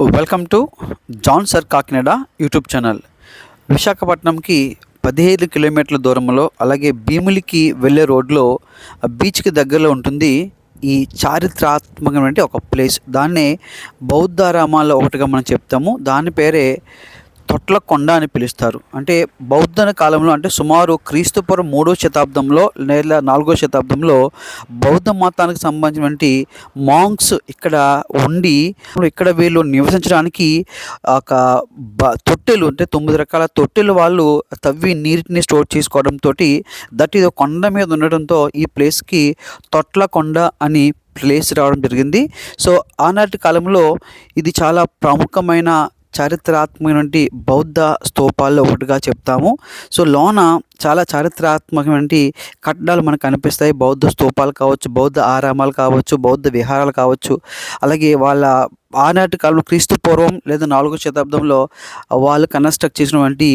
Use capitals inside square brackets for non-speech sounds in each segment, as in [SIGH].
Welcome to John sir Kakinada YouTube channel విశాఖపట్నంకి పదిహేను కిలోమీటర్ల దూరంలో అలాగే భీములికి వెళ్ళే రోడ్లో బీచ్కి దగ్గరలో ఉంటుంది ఈ చారిత్రాత్మకమైన ఒక ప్లేస్ దాన్నే బౌద్ధారామాల్లో ఒకటిగా మనం చెప్తాము. దాని పేరే తొట్ల కొండ అని పిలుస్తారు. అంటే బౌద్ధన కాలంలో అంటే సుమారు క్రీస్తుపురం మూడో శతాబ్దంలో లేదా నాలుగో శతాబ్దంలో బౌద్ధ మతానికి సంబంధించినటువంటి మాంగ్స్ ఇక్కడ ఉండి ఇక్కడ వీళ్ళు నివసించడానికి ఒక బ తొట్టెలు అంటే తొమ్మిది రకాల తొట్టెలు వాళ్ళు తవ్వి నీటిని స్టోర్ చేసుకోవడంతో దట్ ఇది కొండ మీద ఉండడంతో ఈ ప్లేస్కి తొట్ల కొండ అని ప్లేస్ రావడం జరిగింది. సో ఆనాటి కాలంలో ఇది చాలా ప్రముఖమైన చారిత్రాత్మకమైనటువంటి బౌద్ధ స్తూపాల్లో ఒకటిగా చెప్తాము. సో లోన చాలా చారిత్రాత్మకమైన కట్టడాలు మనకు కనిపిస్తాయి. బౌద్ధ స్తూపాలు కావచ్చు బౌద్ధ ఆరామాలు కావచ్చు బౌద్ధ విహారాలు కావచ్చు. అలాగే వాళ్ళ ఆనాటి కాలంలో క్రీస్తు పూర్వం లేదా నాలుగో శతాబ్దంలో వాళ్ళు కన్స్ట్రక్ట్ చేసినటువంటి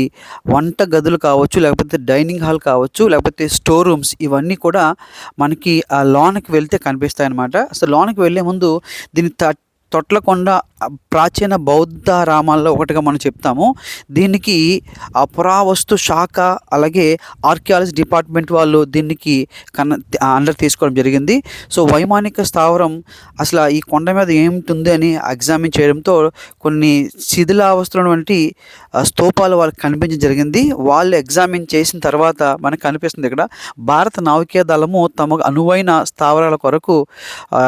వంట గదులు కావచ్చు లేకపోతే డైనింగ్ హాల్ కావచ్చు లేకపోతే స్టోర్ రూమ్స్ ఇవన్నీ కూడా మనకి ఆ లోనకి వెళ్తే కనిపిస్తాయి అన్నమాట అసలు లోనకి వెళ్ళే ముందు దీని త తొట్లకొండ ప్రాచీన బౌద్ధ రామాల్లో ఒకటిగా మనం చెప్తాము. దీనికి ఆ పురావస్తు శాఖ అలాగే ఆర్కియాలజీ డిపార్ట్మెంట్ వాళ్ళు దీనికి కన్న అండర్ తీసుకోవడం జరిగింది. సో వైమానిక స్థావరం అసలు ఈ కొండ మీద ఏమిటి అని ఎగ్జామిన్ చేయడంతో కొన్ని శిథిలావస్థలటువంటి స్తూపాలు వాళ్ళకి కనిపించడం జరిగింది. వాళ్ళు ఎగ్జామిన్ చేసిన తర్వాత మనకు కనిపిస్తుంది ఇక్కడ భారత నావికా దళము తమకు అనువైన స్థావరాల కొరకు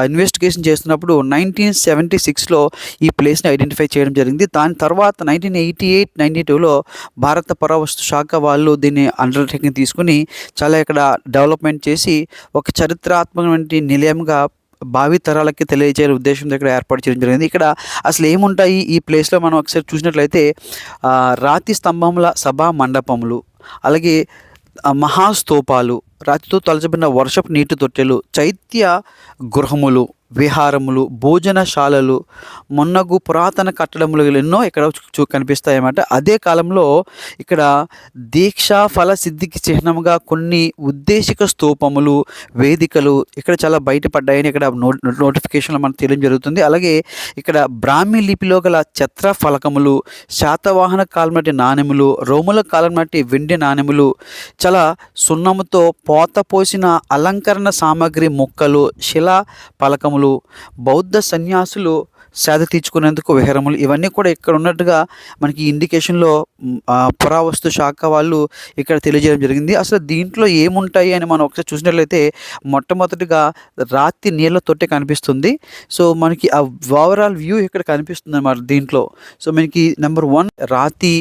ఇన్వెస్టిగేషన్ చేస్తున్నప్పుడు నైన్టీన్ సెవెంటీ సిక్స్లో ఈ ప్లేస్ని ఐడెంటిఫై చేయడం జరిగింది. దాని తర్వాత నైన్టీన్ ఎయిటీ ఎయిట్ నైన్టీ టూలో భారత పరావస్తు శాఖ వాళ్ళు దీన్ని అండర్టేకింగ్ తీసుకుని చాలా ఇక్కడ డెవలప్మెంట్ చేసి ఒక చరిత్రాత్మకమైన నిలయంగా భావి తరాలకి తెలియజేయ ఉద్దేశంతో ఇక్కడ ఏర్పాటు చేయడం జరిగింది. ఇక్కడ అసలు ఏముంటాయి ఈ ప్లేస్లో మనం ఒకసారి చూసినట్లయితే రాతి స్తంభముల సభా మండపములు అలాగే మహాస్తూపాలు రాతితో తలచబడిన వర్షపు నీటి తొట్టెలు చైత్య గృహములు విహారములు భోజనశాలలు మొన్నగు పురాతన కట్టడములు ఎన్నో ఇక్కడ చూ కనిపిస్తాయన్నమాట. అదే కాలంలో ఇక్కడ దీక్షా ఫల సిద్ధికి చిహ్నముగా కొన్ని ఉద్దేశిక స్తూపములు వేదికలు ఇక్కడ చాలా బయటపడ్డాయని ఇక్కడ నో నోటిఫికేషన్లో మనకు తెలియడం జరుగుతుంది. అలాగే ఇక్కడ బ్రాహ్మీ లిపిలో గల ఛత్ర ఫలకములు శాతవాహన కాలం నాటి నాణెములు రోముల కాలం నాటి వెండి నాణెములు చాలా సున్నముతో పోత పోసిన అలంకరణ సామాగ్రి మొక్కలు శిలా ఫలకములు విహారములు బౌద్ధ సన్యాసులు సేద తీర్చుకునేందుకు విహారములు ఇవన్నీ కూడా ఇక్కడ ఉన్నట్టుగా మనకి ఇండికేషన్లో పురావస్తు శాఖ వాళ్ళు ఇక్కడ తెలియజేయడం జరిగింది. అసలు దీంట్లో ఏముంటాయి అని మనం ఒకసారి చూసినట్లయితే మొట్టమొదటిగా రాతి నీళ్ళ తొట్టె కనిపిస్తుంది. సో మనకి ఆ ఓవరాల్ వ్యూ ఇక్కడ కనిపిస్తుంది అన్నమాట దీంట్లో. సో మనకి నెంబర్ వన్ రాతి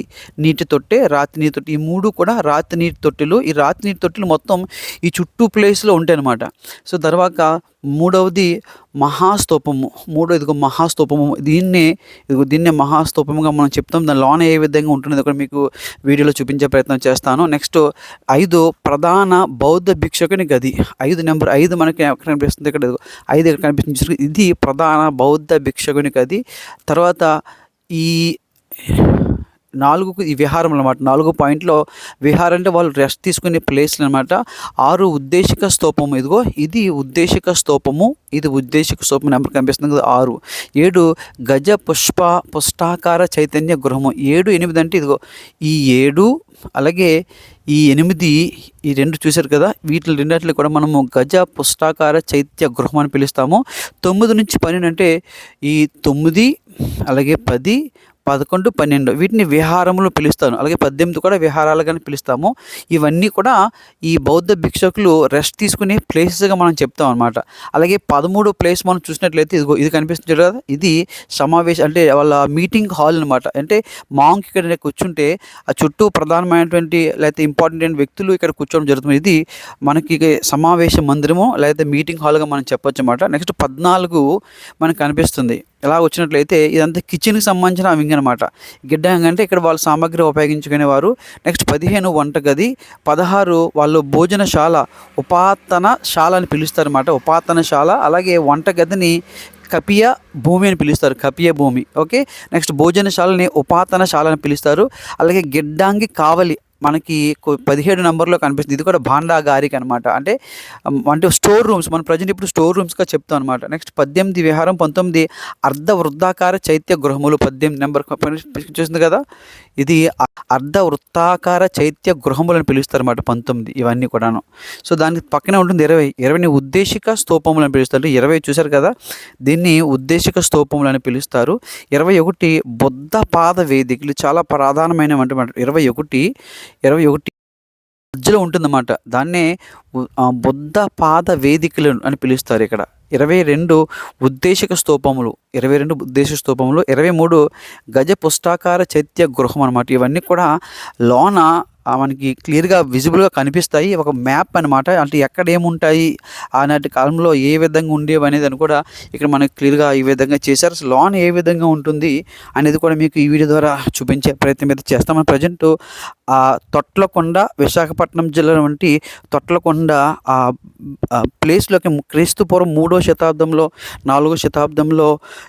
నీటి తొట్టె రాతి నీటి తొట్టి ఈ మూడు కూడా రాతి నీటి తొట్టెలు ఈ రాతి నీటి తొట్టెలు మొత్తం ఈ చుట్టూ ప్లేస్లో ఉంటాయి అన్నమాట సో తర్వాత మూడవది మహాస్తూపము. మూడో ఇదిగో మహాస్తూపము. దీన్నే ఇదిగో దీన్నే మహాస్తూపముగా మనం చెప్తాం. దాని లోన ఏ విధంగా ఉంటుంది కూడా మీకు వీడియోలో చూపించే ప్రయత్నం చేస్తాను. నెక్స్ట్ ఐదు ప్రధాన బౌద్ధ భిక్షకుని గది. ఐదు నెంబర్ ఐదు మనకి ఎక్కడ కనిపిస్తుంది? ఇక్కడ ఐదు ఇక్కడ కనిపిస్తుంది ఇది ప్రధాన బౌద్ధ భిక్షకుని గది. తర్వాత ఈ నాలుగు ఈ విహారం అనమాట నాలుగు పాయింట్లో విహారం అంటే వాళ్ళు రెస్ట్ తీసుకునే ప్లేస్లు అనమాట ఆరు ఉద్దేశిక స్తూపము ఇదిగో ఇది ఉద్దేశిక స్తూపము ఇది ఉద్దేశిక స్తూపం నెంబర్ కనిపిస్తుంది కదా ఆరు. ఏడు గజ పుష్ప పుష్టాకార చైతన్య గృహము. ఏడు ఎనిమిది అంటే ఇదిగో ఈ ఏడు అలాగే ఈ ఎనిమిది ఈ రెండు చూశారు కదా వీటి రెండిట్లో కూడా మనము గజ పుష్టాకార చైత్య గృహం అని పిలుస్తాము. తొమ్మిది నుంచి పన్నెండు అంటే ఈ తొమ్మిది అలాగే పది పదకొండు పన్నెండు. వీటిని విహారములు పిలుస్తాను. అలాగే పద్దెనిమిది కూడా విహారాలుగానే పిలుస్తాము. ఇవన్నీ కూడా ఈ బౌద్ధ భిక్షకులు రెస్ట్ తీసుకునే ప్లేసెస్గా మనం చెప్తాం అనమాట అలాగే పదమూడు ప్లేస్ మనం చూసినట్లయితే ఇదిగో ఇది కనిపిస్తుంది కదా? ఇది సమావేశం అంటే వాళ్ళ మీటింగ్ హాల్ అనమాట అంటే మాంక్ ఇక్కడ కూర్చుంటే ఆ చుట్టూ ప్రధానమైనటువంటి లేకపోతే ఇంపార్టెంట్ అయిన వ్యక్తులు ఇక్కడ కూర్చోవడం జరుగుతుంది. ఇది మనకి సమావేశ మందిరము లేకపోతే మీటింగ్ హాల్గా మనం చెప్పొచ్చు అనమాట నెక్స్ట్ పద్నాలుగు మనకు కనిపిస్తుంది. ఇలా వచ్చినట్లయితే ఇదంతా కిచెన్కి సంబంధించిన వింగ్ అనమాట గిడ్డంగి అంటే ఇక్కడ వాళ్ళు సామాగ్రి ఉపయోగించుకునేవారు నెక్స్ట్ పదిహేను వంటగది పదహారు వాళ్ళు భోజనశాల ఉపాతన శాల అని పిలుస్తారన్నమాట. ఉపాతన శాల అలాగే వంటగదిని కపియ భూమి అని పిలుస్తారు. కపియ భూమి ఓకే? నెక్స్ట్ భోజనశాలని ఉపాతనశాల అని పిలుస్తారు. అలాగే గిడ్డాంగి కావలి మనకి పదిహేడు నెంబర్లో కనిపిస్తుంది. ఇది కూడా భాండా గారికి అనమాట. అంటే అంటే స్టోర్ రూమ్స్ మనం ప్రజెంట్ ఇప్పుడు స్టోర్ రూమ్స్‌గా చెప్తాం అనమాట. నెక్స్ట్ 18 విహారం, 19 అర్ధ వృత్తాకార చైత్య గృహములు పద్దెనిమిది నెంబర్ చూసింది కదా! ఇది అర్ధ వృత్తాకార చైత్య గృహములను పిలుస్తారు అనమాట పంతొమ్మిది ఇవన్నీ కూడాను. సో, దానికి పక్కనే ఉంటుంది 20. 20ని ఉద్దేశిక స్తూపములని పిలుస్తారు. ఇరవై చూశారు కదా! దీన్ని ఉద్దేశిక స్తూపములని పిలుస్తారు. 21 బుద్ధ పాద వేదికలు చాలా ప్రధానమైన ఇరవై ఒకటి 21, 21 మధ్యలో ఉంటుందన్నమాట. దాన్నే బుద్ధ పాద వేదికలు అని పిలుస్తారు ఇక్కడ. 22 ఉద్దేశిక స్తూపములు. 22 ఉద్దేశిక స్తూపములు. 23 గజ పుష్టాకార చైత్య గృహం అనమాట. ఇవన్నీ కూడా లోన మనకి క్లియర్‌గా విజిబుల్‌గా కనిపిస్తాయి. ఒక మ్యాప్ అనమాట. అంటే ఎక్కడ ఏముంటాయి, ఆనాటి కాలంలో ఏ విధంగా ఉండేవి అనేది అని కూడా ఇక్కడ మనకి క్లియర్‌గా ఈ విధంగా చేశారు. లోన్ ఏ విధంగా ఉంటుంది అనేది కూడా మీకు ఈ వీడియో ద్వారా చూపించే ప్రయత్నం అయితే చేస్తాం. మనం ప్రెజెంట్ తొట్లకొండ విశాఖపట్నం జిల్లా వంటి తొట్లకొండ ఆ ప్లేస్‌లోకి క్రీస్తు పూర్వం మూడో శతాబ్దంలో, నాలుగో శతాబ్దంలో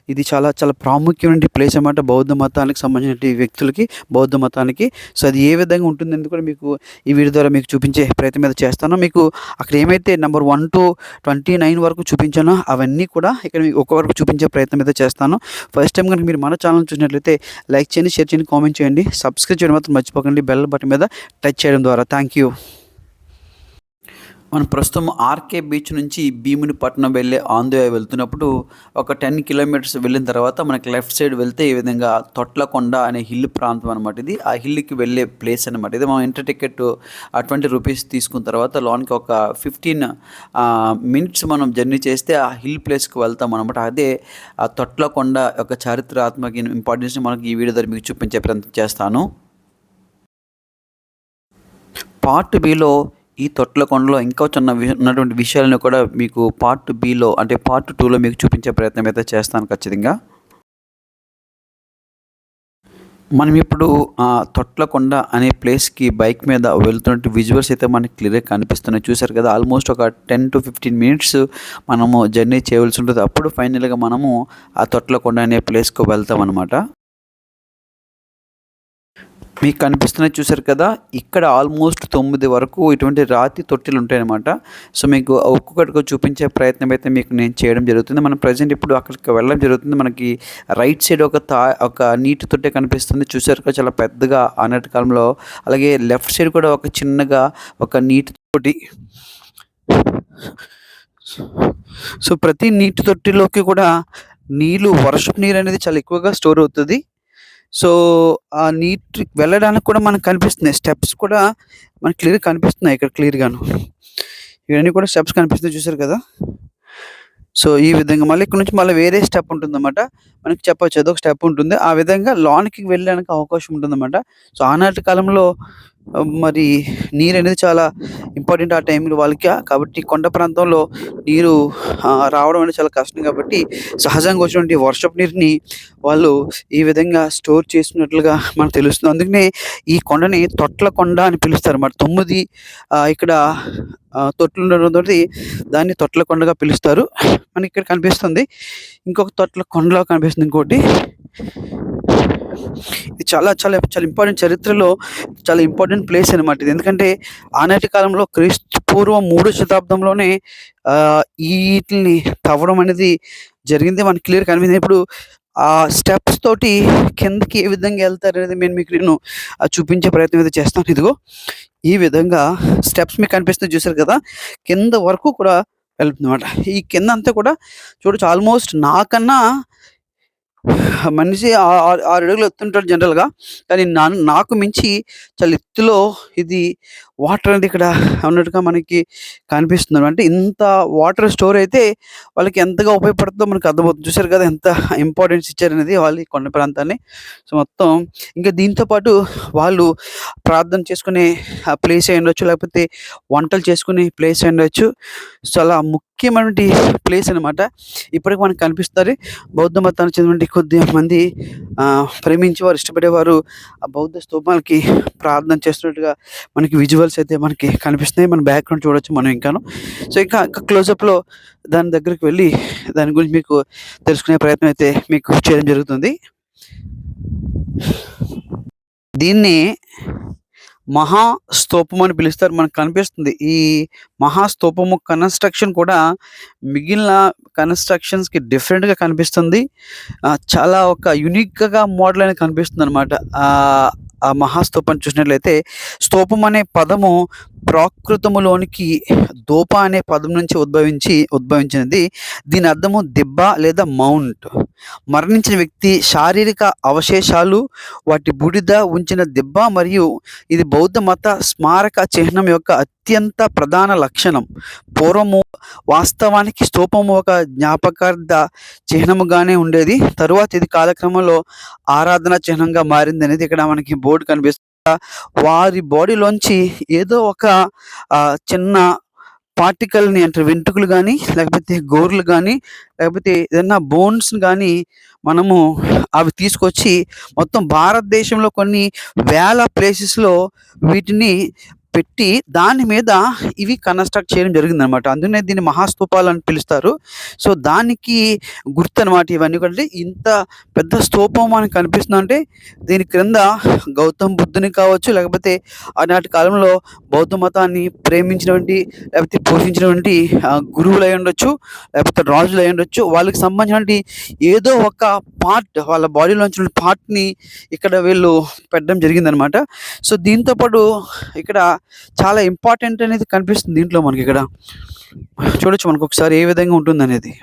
ఇది చాలా చాలా ప్రాముఖ్యమైన ప్లేస్ అనమాట. బౌద్ధ మతానికి సంబంధించిన వ్యక్తులకి, బౌద్ధ మతానికి. సో, అది ఏ విధంగా ఉంటుందని కూడా మీకు ఈ వీడియో ద్వారా మీకు చూపించే ప్రయత్నం మీద చేస్తాను. మీకు అక్కడ ఏమైతే number one to twenty nine వరకు చూపించానో అవన్నీ కూడా ఇక్కడ మీకు ఒక్కొక్కరికి వరకు చూపించే ప్రయత్నం మీద చేస్తాను. ఫస్ట్ టైం కనుక మీరు మన ఛానల్ చూసినట్లయితే లైక్ చేయండి, షేర్ చేయండి, కామెంట్ చేయండి. సబ్స్క్రైబ్ చేయడం మాత్రం మర్చిపోకండి. బెల్ బటన్ మీద టచ్ చేయడం ద్వారా. Thank you. మనం ప్రస్తుతం ఆర్‌కే బీచ్ నుంచి భీమునిపట్నం వెళ్ళే ఆన్ ది వే వెళ్తున్నప్పుడు ఒక 10 కిలోమీటర్స్ వెళ్ళిన తర్వాత మనకి లెఫ్ట్ సైడ్ వెళ్తే ఈ విధంగా తొట్లకొండ అనే హిల్ ప్రాంతం అనమాట ఇది. ఆ హిల్‌కి వెళ్ళే ప్లేస్ అనమాట. ఇది మనం ఎంటర్ టికెట్ ట్వంటీ రూపీస్ తీసుకున్న తర్వాత లోనికి ఒక ఫిఫ్టీన్ మినిట్స్ మనం జర్నీ చేస్తే ఆ హిల్ ప్లేస్‌కి వెళ్తాం అనమాట. అదే ఆ తొట్లకొండ యొక్క చారిత్రాత్మక ఇంపార్టెన్స్ మనకి ఈ వీడియో ద్వారా మీకు చూపించే ప్రయత్నం చేస్తాను. పార్ట్ బిలో ఈ తొట్లకొండలో ఇంకా చిన్న వి ఉన్నటువంటి విషయాలను కూడా మీకు పార్ట్ బిలో అంటే పార్ట్ టూలో మీకు చూపించే ప్రయత్నం అయితే చేస్తాను ఖచ్చితంగా. మనం ఇప్పుడు ఆ తొట్లకొండ అనే ప్లేస్‌కి బైక్ మీద వెళ్తున్నట్టు విజువల్స్ అయితే మనకి క్లియర్‌గా కనిపిస్తున్నాయి. చూసారు కదా! ఆల్మోస్ట్ ఒక 10-15 మినిట్స్ మనము జర్నీ చేయవలసి ఉంటుంది. అప్పుడు ఫైనల్‌గా మనము ఆ తొట్లకొండ అనే ప్లేస్‌కి వెళ్తాం అనమాట. మీకు కనిపిస్తున్నాయి చూసారు కదా! ఇక్కడ ఆల్మోస్ట్ తొమ్మిది వరకు ఇటువంటి రాతి తొట్టెలు ఉంటాయన్నమాట. సో, మీకు ఒక్కొక్కటిగా చూపించే ప్రయత్నం అయితే మీకు నేను చేయడం జరుగుతుంది. మనం ప్రెజెంట్ ఇప్పుడు అక్కడికి వెళ్ళడం జరుగుతుంది. మనకి రైట్ సైడ్ ఒక తా ఒక నీటి తొట్టె కనిపిస్తుంది. చూసారు కదా! చాలా పెద్దగా ఆనాటి కాలంలో. అలాగే లెఫ్ట్ సైడ్ కూడా ఒక చిన్నగా ఒక నీటి తోటి సో, ప్రతి నీటి తొట్టిలోకి కూడా నీళ్ళు వర్షపు నీరు అనేది చాలా ఎక్కువగా స్టోర్ అవుతుంది సో, ఆ నీట్ వెళ్ళడానికి కూడా మనకు కనిపిస్తున్నాయి. స్టెప్స్ కూడా మనకు క్లియర్‌గా కనిపిస్తున్నాయి ఇక్కడ క్లియర్‌గాను. ఇవన్నీ కూడా స్టెప్స్ కనిపిస్తున్నాయి చూసారు కదా! సో, ఈ విధంగా మళ్ళీ ఇక్కడ నుంచి మళ్ళీ వేరే స్టెప్ ఉంటుందన్నమాట. మనకి చెప్పొచ్చు ఒక స్టెప్ ఉంటుంది. ఆ విధంగా లోనికి వెళ్ళడానికి అవకాశం ఉంటుందన్నమాట. సో, ఆనాటి కాలంలో మరి నీరు అనేది చాలా ఇంపార్టెంట్ ఆ టైంలో వాళ్ళకి. కాబట్టి కొండ ప్రాంతంలో నీరు రావడం అనేది చాలా కష్టం కాబట్టి సహజంగా వచ్చినటువంటి వర్షపు నీరుని వాళ్ళు ఈ విధంగా స్టోర్ చేసినట్లుగా మనకు తెలుస్తుంది. అందుకనే ఈ కొండని తొట్ల కొండ అని పిలుస్తారన్నమాట. 9 తొమ్మిది ఇక్కడ తొట్లు ఉండడంతో దాన్ని తొట్ల కొండగా పిలుస్తారు. మనకి ఇక్కడ కనిపిస్తుంది. ఇంకొక తొట్ల కొండలో కనిపిస్తుంది ఇంకోటి. ఇది చాలా చాలా చాలా ఇంపార్టెంట్ చరిత్రలో చాలా ఇంపార్టెంట్ ప్లేస్ అనమాట ఇది. ఎందుకంటే ఆనాటి కాలంలో క్రీస్తు పూర్వం మూడో శతాబ్దంలోనే వీటిని తవ్వడం అనేది జరిగింది. మనకి క్లియర్ కనిపించింది. ఇప్పుడు ఆ స్టెప్స్ తోటి కిందకి ఏ విధంగా ఎళ్తారనేది నేను మీకు నేను చూపించే ప్రయత్నం అయితే చేస్తాను. ఇదిగో ఈ విధంగా స్టెప్స్ మీకు కనిపిస్తుంది చూసారు కదా! కింద వరకు కూడా వెళ్తుంది అనమాట ఈ కింద అంతా కూడా చూడొచ్చు ఆల్మోస్ట్ నాకన్నా [LAUGHS] మనిషి ఆరు అడుగులు ఎత్తుంటాడు జనరల్‌గా. కానీ నా నాకు మించి చాలా ఎత్తులో ఇది వాటర్ అనేది ఇక్కడ ఉన్నట్టుగా మనకి కనిపిస్తుంది. అంటే ఇంత వాటర్ స్టోర్ అయితే వాళ్ళకి ఎంతగా ఉపయోగపడుతుందో మనకు అర్థమవుతుంది. చూసారు కదా! ఎంత ఇంపార్టెన్స్ ఇచ్చారనేది వాళ్ళు కొండ ప్రాంతాన్ని. సో, మొత్తం ఇంకా దీంతో పాటు వాళ్ళు ప్రార్థన చేసుకునే ప్లేస్ ప్లేస్ ఉండొచ్చు లేకపోతే వంటలు చేసుకునే ప్లేస్ అయ్యుండొచ్చు. చాలా ముఖ్యమైనటువంటి ప్లేస్ అనమాట. ఇప్పటికి మనకు కనిపిస్తుంది బౌద్ధ మతానికి చెందినటువంటి కొద్దిమంది మంది ప్రేమించేవారు, ఇష్టపడేవారు ఆ బౌద్ధ స్తూపాలకి ప్రార్థన చేస్తున్నట్టుగా మనకి విజువల్స్ అయితే మనకి కనిపిస్తున్నాయి. మన బ్యాక్‌గ్రౌండ్ చూడొచ్చు మనం ఇంకాను. సో, ఇంకా ఇంకా క్లోజప్‌లో దాని దగ్గరికి వెళ్ళి దాని గురించి మీకు తెలుసుకునే ప్రయత్నం అయితే మీకు చేయడం జరుగుతుంది. దీన్ని మహాస్తూపం అని పిలుస్తారు. మనకు కనిపిస్తుంది. ఈ మహాస్తూపము కన్‌స్ట్రక్షన్ కూడా మిగిలిన కన్‌స్ట్రక్షన్స్‌కి డిఫరెంట్‌గా కనిపిస్తుంది. చాలా ఒక యూనిక్‌గా మోడల్ అనేది కనిపిస్తుంది అనమాట ఆ మహా చూసినట్లయితే స్తూపం అనే పదము ప్రాకృతములోనికి దోప అనే పదం నుంచి ఉద్భవించి ఉద్భవించినది. దీని అర్థము దిబ్బ లేదా మౌంట్. మరణించిన వ్యక్తి శారీరక అవశేషాలు, వాటి బూడిద ఉంచిన దిబ్బ మరియు ఇది బౌద్ధ మత స్మారక చిహ్నం యొక్క అత్యంత ప్రధాన లక్షణం. పూర్వము వాస్తవానికి స్తూపము ఒక జ్ఞాపకార్థ చిహ్నముగానే ఉండేది. తరువాత ఇది కాలక్రమంలో ఆరాధన చిహ్నంగా మారింది అనేది ఇక్కడ మనకి బోర్డు కనిపిస్తుంది. వారి బాడీలోంచి ఏదో ఒక చిన్న పార్టికల్‌ని అంటే వెంట్రుకలు కానీ లేకపోతే గోర్లు కానీ లేకపోతే ఏదన్నా బోన్స్‌ని కానీ మనము అవి తీసుకొచ్చి మొత్తం భారతదేశంలో కొన్ని వేల ప్లేసెస్‌లో వీటిని పెట్టి దాని మీద ఇవి కన్‌స్ట్రక్ట్ చేయడం జరిగిందనమాట. అందుకనే దీన్ని మహాస్తూపాలని పిలుస్తారు. సో, దానికి గుర్తు అనమాట ఇవన్నీ కూడా. ఇంత పెద్ద స్తూపం మనకు కనిపిస్తుందంటే దీని క్రింద గౌతమ్ బుద్ధుని కావచ్చు, లేకపోతే ఆనాటి కాలంలో బౌద్ధ మతాన్ని ప్రేమించినటువంటి, లేకపోతే పోషించినటువంటి గురువులు అయి ఉండొచ్చు లేకపోతే రాజులు అయ్యుండొచ్చు వాళ్ళకి సంబంధించినటువంటి ఏదో ఒక పార్ట్ వాళ్ళ బాడీలోంచి ఉన్న పార్ట్‌ని ఇక్కడ వీళ్ళు పెట్టడం జరిగిందనమాట. సో, దీంతో పాటు ఇక్కడ చాలా ఇంపార్టెంట్ అనేది కనిపిస్తుంది దీంట్లో మనకి ఇక్కడ. చూడొచ్చు మనకు ఒకసారి ఏ విధంగా ఉంటుంది అనేది